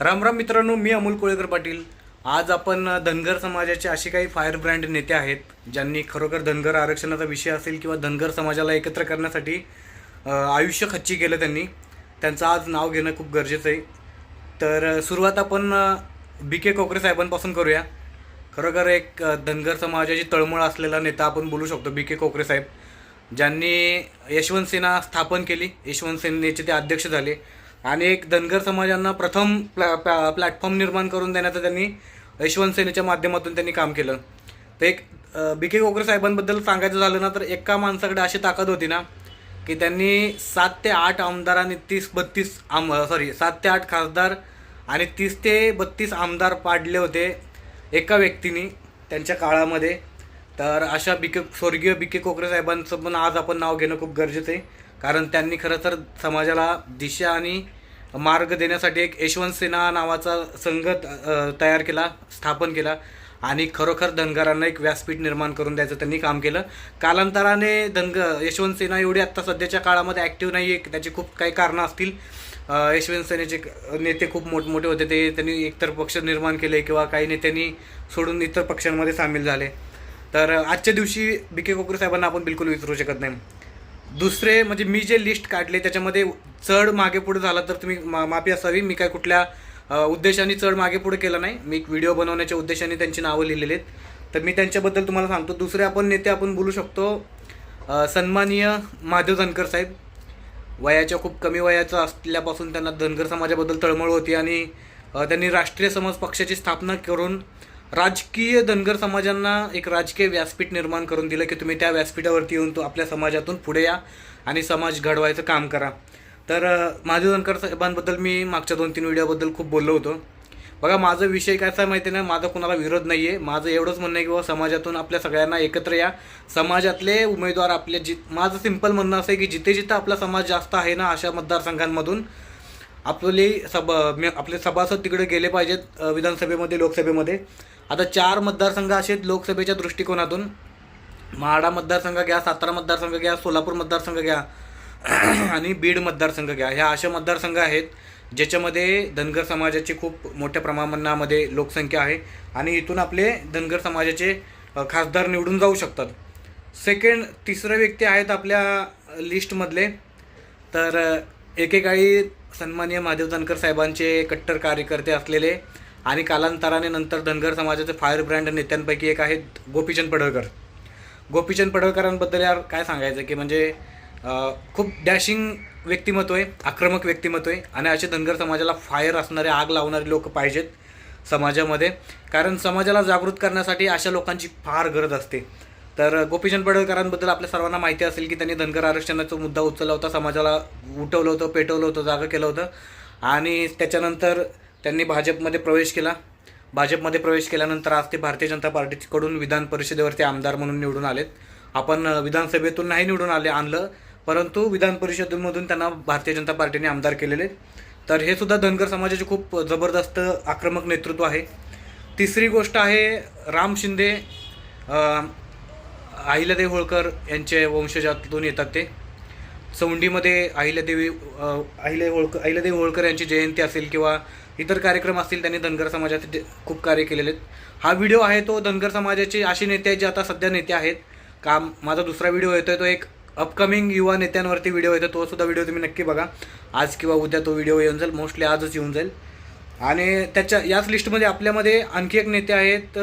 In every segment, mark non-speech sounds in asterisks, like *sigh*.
राम राम मित्रांनो मी अमोल कोळेकर पाटील. आज आपण धनगर समाजाचे असे काही फायर ब्रँड नेते आहेत ज्यांनी खरोखर धनगर आरक्षणाचा विषय असेल किंवा धनगर समाजाला एकत्र करण्यासाठी आयुष्य खच्ची केलं त्यांनी. त्यांचं आज नाव घेणं खूप गरजेचं आहे. तर सुरुवात आपण बी के कोकरे साहेबांपासून करूया. खरोखर एक धनगर समाजाची तळमळ असलेला नेता आपण बोलू शकतो बी के कोकरे साहेब. ज्यांनी यशवंत सेना स्थापन केली. यशवंत सेनेचे ते अध्यक्ष झाले. आणि एक धनगर समाजांना प्रथम प्लॅ प्लॅ प्लॅटफॉर्म निर्माण करून देण्याचं त्यांनी यशवंत सेनेच्या माध्यमातून त्यांनी काम केलं. तर एक बी के कोकरे साहेबांबद्दल सांगायचं झालं ना तर एका माणसाकडे अशी ताकद होती ना की त्यांनी सात ते आठ आमदार आणि तीस बत्तीस आम सॉरी सात ते आठ खासदार आणि तीस ते बत्तीस आमदार पाडले होते एका व्यक्तीने त्यांच्या काळामध्ये. तर अशा बी के स्वर्गीय बी के कोकरे साहेबांचं पण आज आपण नाव घेणं खूप गरजेचं आहे. कारण त्यांनी खरं तर समाजाला दिशा आणि मार्ग देण्यासाठी एक यशवंत सेना नावाचा संघ तयार केला स्थापन केला आणि खरोखर धनगरांना एक व्यासपीठ निर्माण करून द्यायचं त्यांनी काम केलं. कालांतराने धनग यशवंत सेना एवढी आत्ता सध्याच्या काळामध्ये ॲक्टिव्ह नाही आहे त्याची खूप काही कारणं असतील. यशवंत सेनेचे नेते खूप मोठमोठे होते ते त्यांनी एकतर पक्ष निर्माण केले किंवा काही नेत्यांनी सोडून इतर पक्षांमध्ये सामील झाले. तर आजच्या दिवशी बी के कोकरे साहेबांना आपण बिलकुल विसरू शकत नाही. दुसरे म्हणजे मी जे लिस्ट काढले त्याच्यामध्ये चढ मागे पुढे झाला तर तुम्ही मा माफी असावी. मी काय कुठल्या उद्देशाने चढ मागे पुढे केलं नाही. मी एक व्हिडिओ बनवण्याच्या उद्देशाने त्यांची नावं लिहिलेली आहेत. तर मी त्यांच्याबद्दल तुम्हाला सांगतो. दुसरे आपण नेते आपण बोलू शकतो अ, सन्माननीय महादेव धनकर साहेब. वयाच्या खूप कमी वयाचं असल्यापासून त्यांना धनगर समाजाबद्दल तळमळ होती आणि त्यांनी राष्ट्रीय समाज पक्षाची स्थापना करून राजकीय धनगर समाजांना एक राजकीय व्यासपीठ निर्माण करून दिलं की तुम्ही त्या व्यासपीठावरती येऊन तो आपल्या समाजातून पुढे या आणि समाज घडवायचं काम करा. तर अ, महादेव धनकर साहेबांबद्दल मी मागच्या दोन तीन व्हिडिओबद्दल खूप बोललो होतो. बघा माझा विषय काय आहे माहिती नाही माझा कुणाला विरोध नाही आहे माझं एवढंच म्हणणं आहे की बाबा समाजातून आपल्या सगळ्यांना एकत्र या. समाजातले उमेदवार आपले जि माझं सिंपल म्हणणं असं आहे की जिथे जिथं आपला समाज जास्त आहे ना अशा मतदारसंघांमधून आपली सभा मे- आपले सभासद तिकडे गेले पाहिजेत विधानसभेमध्ये लोकसभेमध्ये. आता चार मतदारसंघ असे आहेत लोकसभेच्या दृष्टिकोनातून. महाडा मतदारसंघ घ्या सातारा मतदारसंघ घ्या सोलापूर मतदारसंघ घ्या *clears throat* आणि बीड मतदारसंघ घ्या. ह्या अशा मतदारसंघ आहेत ज्याच्यामध्ये धनगर समाजाची खूप मोठ्या प्रमाणामध्ये लोकसंख्या आहे आणि इथून आपले धनगर समाजाचे खासदार निवडून जाऊ शकतात. सेकंड तिसरे व्यक्ती आहेत आपल्या लिस्टमधले. तर एकेकाळी सन्माननीय महादेव धनकर साहेबांचे कट्टर कार्यकर्ते असलेले आणि कालांतराने नंतर धनगर समाजाचे फायर ब्रँड नेत्यांपैकी एक आहेत गोपीचंद पडळकर. गोपीचंद पडळकरांबद्दल यार काय सांगायचं की म्हणजे खूप डॅशिंग व्यक्तिमत्व आहे आक्रमक व्यक्तिमत्व आहे आणि असे धनगर समाजाला फायर असणारे आग लावणारे लोक पाहिजेत समाजामध्ये. कारण समाजाला जागृत करण्यासाठी अशा लोकांची फार गरज असते. तर गोपीचंद पडळकरांबद्दल आपल्या सर्वांना माहिती असेल की त्यांनी धनगर आरक्षणाचा मुद्दा उचलला होता समाजाला उठवलं होतं पेटवलं होतं जागं केलं होतं. आणि त्याच्यानंतर त्यांनी भाजपमध्ये प्रवेश केला. भाजपमध्ये प्रवेश केल्यानंतर आज ते भारतीय जनता पार्टीकडून विधान परिषदेवरती आमदार म्हणून निवडून आलेत. आपण विधानसभेतून नाही निवडून आले आणलं परंतु विधान परिषदेमधून त्यांना भारतीय जनता पार्टीने आमदार केलेले तर हे सुद्धा धनगर समाजाचे खूप जबरदस्त आक्रमक नेतृत्व आहे. तिसरी गोष्ट आहे राम शिंदे अहिल्यादेव होळकर यांचे वंशजातून येतात ते. चौंडीमध्ये अहिल्यादेवी अहिले अहिल्या होळकर अहिल्यादेवी होळकर यांची जयंती असेल किंवा इतर कार्यक्रम असतील त्यांनी धनगर समाजाचे खूप कार्य केलेले आहेत. हा व्हिडिओ आहे तो धनगर समाजाचे असे नेते आहेत जे आता सध्या नेते आहेत. काम माझा दुसरा व्हिडिओ येतो आहे तो एक अपकमिंग युवा नेत्यांवरती व्हिडिओ येतो तो सुद्धा व्हिडिओ तुम्ही नक्की बघा. आज किंवा उद्या तो व्हिडिओ येऊन जाईल मोस्टली आजच येऊन जाईल. आणि त्याच्या याच लिस्टमध्ये आपल्यामध्ये आणखी एक नेते आहेत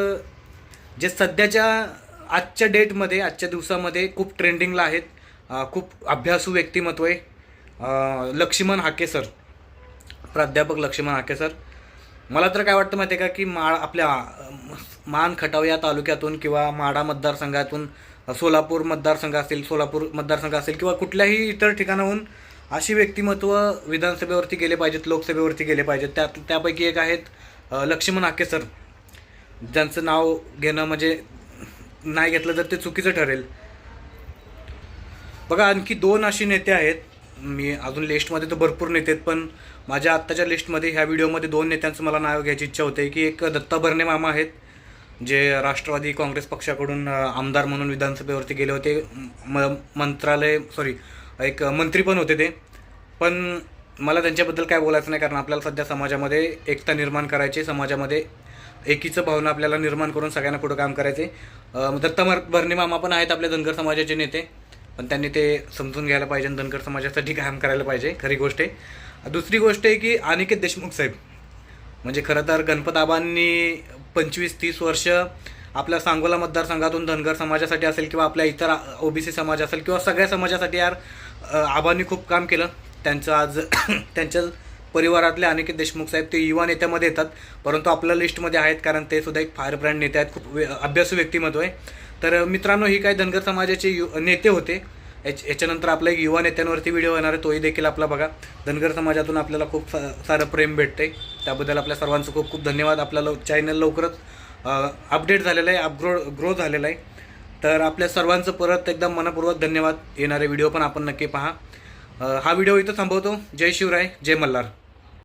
जे सध्याच्या आजच्या डेटमध्ये आजच्या दिवसामध्ये खूप ट्रेंडिंगला आहेत. खूप अभ्यासू व्यक्तिमत्व आहे. लक्ष्मण हाके सर. प्राध्यापक लक्ष्मण हाके सर. मला तर काय वाटतं माहिती आहे का की माळ आपल्या मान खटाव या तालुक्यातून किंवा माडा मतदारसंघातून सोलापूर मतदारसंघ असेल सोलापूर मतदारसंघ असेल किंवा कुठल्याही इतर ठिकाणाहून अशी व्यक्तिमत्व विधानसभेवरती गेले पाहिजेत लोकसभेवरती गेले पाहिजेत. त्या त्यापैकी एक आहेत लक्ष्मण हाके सर. ज्यांचं नाव घेणं म्हणजे नाही घेतलं तर ते चुकीचं ठरेल. बघा आणखी दोन असे नेते आहेत. मी अजून लिस्टमध्ये तर भरपूर नेते आहेत पण माझ्या आत्ताच्या लिस्टमध्ये ह्या व्हिडिओमध्ये दोन नेत्यांचं मला नाव घ्यायची इच्छा होते. की एक दत्ता भरणे मामा आहेत जे राष्ट्रवादी काँग्रेस पक्षाकडून आमदार म्हणून विधानसभेवरती गेले होते. म मंत्रालय सॉरी एक मंत्री पण होते ते. पण मला त्यांच्याबद्दल काय बोलायचं नाही कारण आपल्याला सध्या समाजामध्ये एकता निर्माण करायची समाजामध्ये एकीचं भावना आपल्याला निर्माण करून सगळ्यांना पुढं काम करायचे दत्ता मर भरणे मामा पण आहेत आपल्या धनगर समाजाचे नेते. पण त्यांनी ते समजून घ्यायला पाहिजे आणि धनगर समाजासाठी काम करायला पाहिजे खरी गोष्ट आहे. दुसरी गोष्ट आहे की अनिकेत देशमुख साहेब म्हणजे खरं तर गणपत आबांनी पंचवीस तीस वर्ष आपल्या सांगोला मतदारसंघातून धनगर समाजासाठी असेल किंवा आपल्या इतर ओबीसी समाज असेल किंवा सगळ्या समाजासाठी यार आबांनी खूप काम केलं. त्यांचं आज *clears throat* त्यांच्या परिवारातले अनिकेत देशमुख साहेब ते युवा नेत्यामध्ये येतात परंतु आपल्या लिस्टमध्ये आहेत कारण ते सुद्धा एक फायर ब्रँड नेते आहेत खूप अभ्यासू व्यक्तिमत्व आहे. तर मित्रांनो ही काय धनगर समाजाचे यु नेते होते. याच याच्यानंतर आपला एक युवा नेत्यांवरती व्हिडिओ येणार आहे तोही देखील आपला बघा. धनगर समाजातून आपल्याला खूप सा सारं प्रेम भेटते त्याबद्दल आपल्या सर्वांचं खूप खूप धन्यवाद. आपल्याला चॅनल लवकरच अपडेट झालेलं आहे अपग्रो ग्रो झालेला आहे. तर आपल्या सर्वांचं परत एकदम मनपूर्वक धन्यवाद. येणारे व्हिडिओ पण आपण नक्की पहा. हा व्हिडिओ इथं थांबवतो. जय शिवराय जय मल्हार.